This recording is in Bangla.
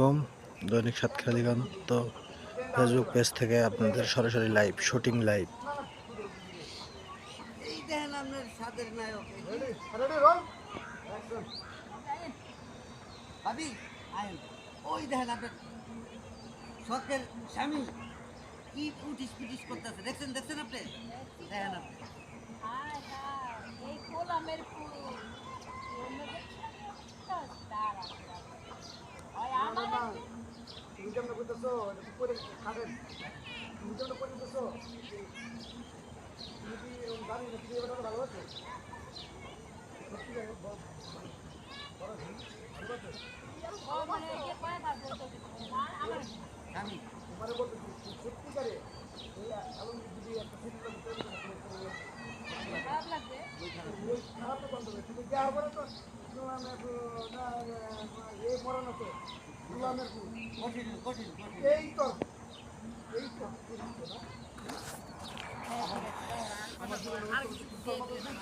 আলাইকুম। দৈনিক সাতক্ষীরা দিগন্ত ফেসবুক পেজ থেকে আপনাদের সরাসরি লাইভ, শুটিং লাইভ। আপনার করতেছে দেখছেন দেখছেন আপনি দেখেন আপনি একটু- ও মানে এই যে কয়বার বলতেছে, আর আমার স্বামী খারাপ লাগছে কঠিন কঠিন কঠিন এই তো এই তো আর কিছু দিয়ে দিও না। দুই চারটা তো করে লাগায়